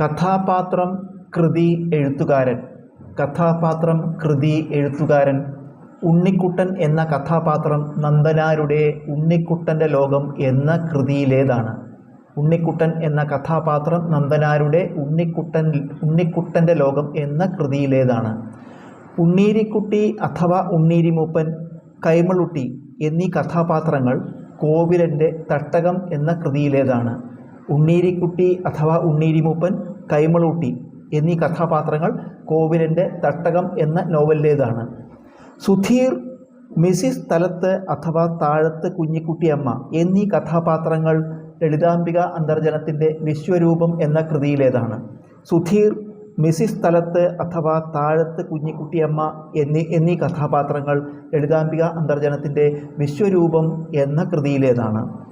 കഥാപാത്രം കൃതി എഴുത്തുകാരൻ. കഥാപാത്രം കൃതി എഴുത്തുകാരൻ. ഉണ്ണിക്കുട്ടൻ എന്ന കഥാപാത്രം നന്ദനാരുടെ ഉണ്ണിക്കുട്ടന്റെ ലോകം എന്ന കൃതിയിലേതാണ്. ഉണ്ണിക്കുട്ടൻ എന്ന കഥാപാത്രം നന്ദനാരുടെ ഉണ്ണിക്കുട്ടൻ ഉണ്ണിക്കുട്ടന്റെ ലോകം എന്ന കൃതിയിലേതാണ്. ഉണ്ണീരിക്കുട്ടി അഥവാ ഉണ്ണീരിമൂപ്പൻ കൈമളുട്ടി എന്നീ കഥാപാത്രങ്ങൾ കോവിലന്റെ തട്ടകം എന്ന കൃതിയിലേതാണ്. ഉണ്ണീരിക്കുട്ടി അഥവാ ഉണ്ണീരിമൂപ്പൻ കൈമളൂട്ടി എന്നീ കഥാപാത്രങ്ങൾ കോവിലന്റെ തട്ടകം എന്ന നോവലിലേതാണ്. സുധീർ മിസിസ് തലത്ത് അഥവാ താഴത്ത് കുഞ്ഞിക്കുട്ടിയമ്മ എന്നീ കഥാപാത്രങ്ങൾ ലളിതാംബിക അന്തർജനത്തിന്റെ വിശ്വരൂപം എന്ന കൃതിയിലേതാണ്. സുധീർ മിസിസ് തലത്ത് അഥവാ താഴത്ത് കുഞ്ഞിക്കുട്ടിയമ്മ എന്നീ എന്നീ കഥാപാത്രങ്ങൾ ലളിതാംബിക അന്തർജനത്തിന്റെ വിശ്വരൂപം എന്ന കൃതിയിലേതാണ്.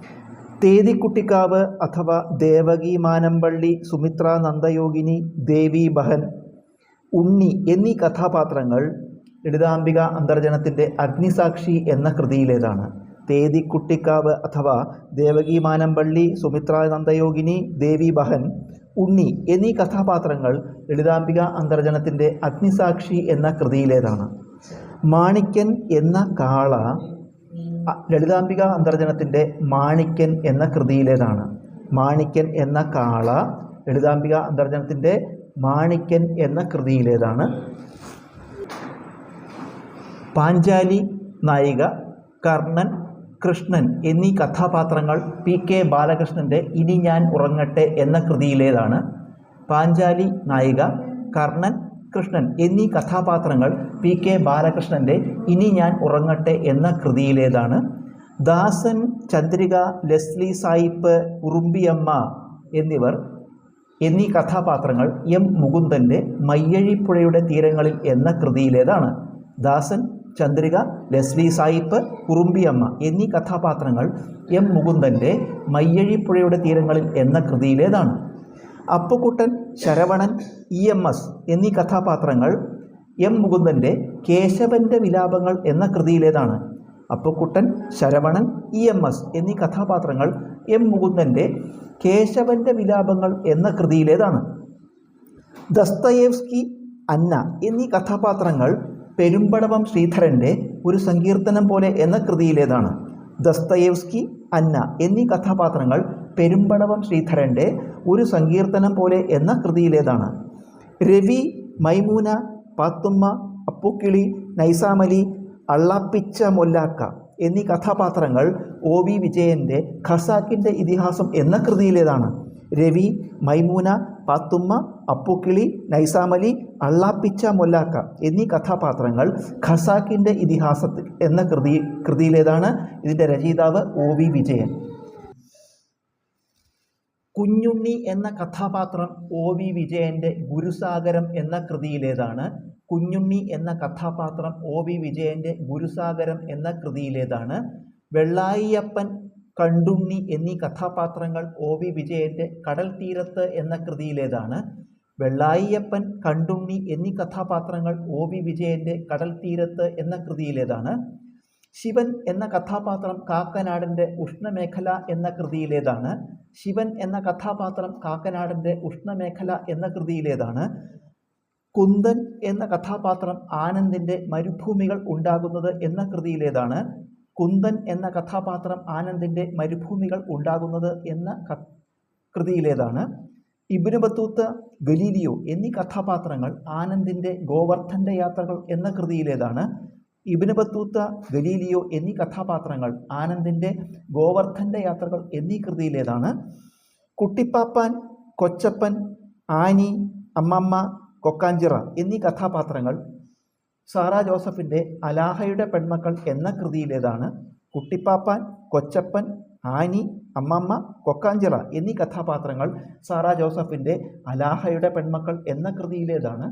തേതിക്കുട്ടിക്കാവ് അഥവാ ദേവകി മാനമ്പള്ളി സുമിത്ര നന്ദയോഗിനി ദേവി ബഹൻ ഉണ്ണി എന്നീ കഥാപാത്രങ്ങൾ ലളിതാംബിക അന്തർജനത്തിന്റെ അഗ്നിസാക്ഷി എന്ന കൃതിയിലേതാണ്. തേതിക്കുട്ടിക്കാവ് അഥവാ ദേവകി മാനമ്പള്ളി സുമിത്ര നന്ദയോഗിനി ദേവി ബഹൻ ഉണ്ണി എന്നീ കഥാപാത്രങ്ങൾ ലളിതാംബിക അന്തർജനത്തിന്റെ അഗ്നിസാക്ഷി എന്ന കൃതിയിലേതാണ്. മാണിക്യൻ എന്ന കാള ലളിതാംബിക അന്തർജനത്തിന്റെ മാണിക്യൻ എന്ന കൃതിയിലേതാണ്. മാണിക്യൻ എന്ന കാള ലളിതാംബിക അന്തർജനത്തിന്റെ മാണിക്യൻ എന്ന കൃതിയിലേതാണ്. പാഞ്ചാലി നായിക കർണൻ കൃഷ്ണൻ എന്നീ കഥാപാത്രങ്ങൾ പി കെ ബാലകൃഷ്ണന്റെ ഇനി ഞാൻ ഉറങ്ങട്ടെ എന്ന കൃതിയിലേതാണ്. പാഞ്ചാലി നായിക കർണൻ കൃഷ്ണൻ എന്നീ കഥാപാത്രങ്ങൾ പി കെ ബാലകൃഷ്ണന്റെ ഇനി ഞാൻ ഉറങ്ങട്ടെ എന്ന കൃതിയിലേതാണ്. ദാസൻ ചന്ദ്രിക ലെസ്ലി സായിപ്പ് ഉറുമ്പിയമ്മ എന്നിവർ എന്നീ കഥാപാത്രങ്ങൾ എം മുകുന്ദന്റെ മയ്യഴിപ്പുഴയുടെ തീരങ്ങളിൽ എന്ന കൃതിയിലേതാണ്. ദാസൻ ചന്ദ്രിക ലെസ്ലി സായിപ്പ് കുറുമ്പിയമ്മ എന്നീ കഥാപാത്രങ്ങൾ എം മുകുന്ദന്റെ മയ്യഴിപ്പുഴയുടെ തീരങ്ങളിൽ എന്ന കൃതിയിലേതാണ്. Appukuttan Saravanan E M S എന്നീ കഥാപാത്രങ്ങൾ എം മുകുന്ദന്റെ കേശവന്റെ വിലാപങ്ങൾ എന്ന കൃതിയിലേതാണ്. Appukuttan Saravanan E M S എന്നീ കഥാപാത്രങ്ങൾ എം മുകുന്ദന്റെ കേശവന്റെ വിലാപങ്ങൾ എന്ന കൃതിയിലേതാണ്. ദസ്തയേവ്സ്കി അന്ന എന്നീ കഥാപാത്രങ്ങൾ പെരുമ്പടവം ശ്രീധരന്റെ ഒരു സങ്കീർത്തനം പോലെ എന്ന കൃതിയിലേതാണ്. ദസ്തയേവ്സ്കി അന്ന എന്നീ കഥാപാത്രങ്ങൾ പെരുമ്പടവം ശ്രീധരന്റെ ഒരു സങ്കീർത്തനം പോലെ എന്ന കൃതിയിലേതാണ്. രവി മൈമൂന പാത്തുമ്മ അപ്പുക്കിളി നൈസാമലി അള്ളാപ്പിച്ച മൊല്ലാക്ക എന്നീ കഥാപാത്രങ്ങൾ ഒ വി വിജയന്റെ ഖസാക്കിന്റെ ഇതിഹാസം എന്ന കൃതിയിലേതാണ്. രവി മൈമൂന പാത്തുമ്മ അപ്പുക്കിളി നൈസാമലി അള്ളാപ്പിച്ച മൊല്ലാക്ക എന്നീ കഥാപാത്രങ്ങൾ ഖസാക്കിന്റെ ഇതിഹാസത്തിൽ എന്ന കൃതി കൃതിയിലേതാണ്. ഇതിന്റെ രചയിതാവ് ഒ വി വിജയൻ. കുഞ്ഞുണ്ണി എന്ന കഥാപാത്രം ഒ വി വിജയന്റെ ഗുരുസാഗരം എന്ന കൃതിയിലേതാണ്. കുഞ്ഞുണ്ണി എന്ന കഥാപാത്രം ഒ വി വിജയന്റെ ഗുരുസാഗരം എന്ന കൃതിയിലേതാണ്. വെള്ളായിയപ്പൻ കണ്ടുണ്ണി എന്നീ കഥാപാത്രങ്ങൾ ഒ വി വിജയന്റെ കടൽ തീരത്ത് എന്ന കൃതിയിലേതാണ്. വെള്ളായിയപ്പൻ കണ്ടുണ്ണി എന്നീ കഥാപാത്രങ്ങൾ ഒ വി വിജയന്റെ കടൽ തീരത്ത് എന്ന കൃതിയിലേതാണ്. ശിവൻ എന്ന കഥാപാത്രം കാക്കനാടിന്റെ ഉഷ്ണമേഖല എന്ന കൃതിയിലേതാണ്. ശിവൻ എന്ന കഥാപാത്രം കാക്കനാടിന്റെ ഉഷ്ണമേഖല എന്ന കൃതിയിലേതാണ്. കുന്ദൻ എന്ന കഥാപാത്രം ആനന്ദിന്റെ മരുഭൂമികൾ ഉണ്ടാകുന്നത് എന്ന കൃതിയിലേതാണ്. കുന്ദൻ എന്ന കഥാപാത്രം ആനന്ദിന്റെ മരുഭൂമികൾ ഉണ്ടാകുന്നത് എന്ന കൃതിയിലേതാണ്. ഇബ്നു ബത്തൂത്ത് ഗലീലിയോ എന്നീ കഥാപാത്രങ്ങൾ ആനന്ദിന്റെ ഗോവർദ്ധന്റെ യാത്രകൾ എന്ന കൃതിയിലേതാണ്. ഇബ്നു ബത്തൂത്ത ഗലീലിയോ എന്നീ കഥാപാത്രങ്ങൾ ആനന്ദിന്റെ ഗോവർദ്ധന്റെ യാത്രകൾ എന്നീ കൃതിയിലേതാണ്. കുട്ടിപ്പാപ്പാൻ കൊച്ചപ്പൻ ആനി അമ്മമ്മ കൊക്കാഞ്ചിറ എന്നീ കഥാപാത്രങ്ങൾ സാറാ ജോസഫിന്റെ അലാഹയുടെ പെൺമക്കൾ എന്ന കൃതിയിലേതാണ്. കുട്ടിപ്പാപ്പാൻ കൊച്ചപ്പൻ ആനി അമ്മമ്മ കൊക്കാഞ്ചിറ എന്നീ കഥാപാത്രങ്ങൾ സാറാ ജോസഫിന്റെ അലാഹയുടെ പെൺമക്കൾ എന്ന കൃതിയിലേതാണ്.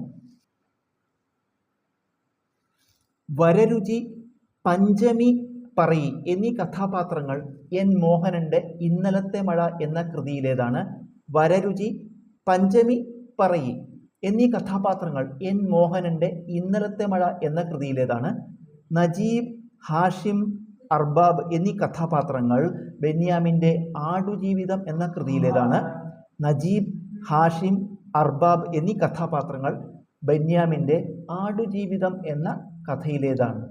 വരരുചി പഞ്ചമി പറയി എന്നീ കഥാപാത്രങ്ങൾ എൻ മോഹനന്റെ ഇന്നലത്തെ മഴ എന്ന കൃതിയിലേതാണ് വരരുചി പഞ്ചമി പറയി എന്നീ കഥാപാത്രങ്ങൾ എൻ മോഹനന്റെ ഇന്നലത്തെ മഴ എന്ന കൃതിയിലേതാണ് നജീബ് ഹാഷിം അർബാബ് എന്നീ കഥാപാത്രങ്ങൾ ബെന്യാമിന്റെ ആടുജീവിതം എന്ന കൃതിയിലേതാണ് നജീബ് ഹാഷിം അർബാബ് എന്നീ കഥാപാത്രങ്ങൾ ബെന്യാമിന്റെ ആടുജീവിതം എന്ന കഥയിലേതാണ്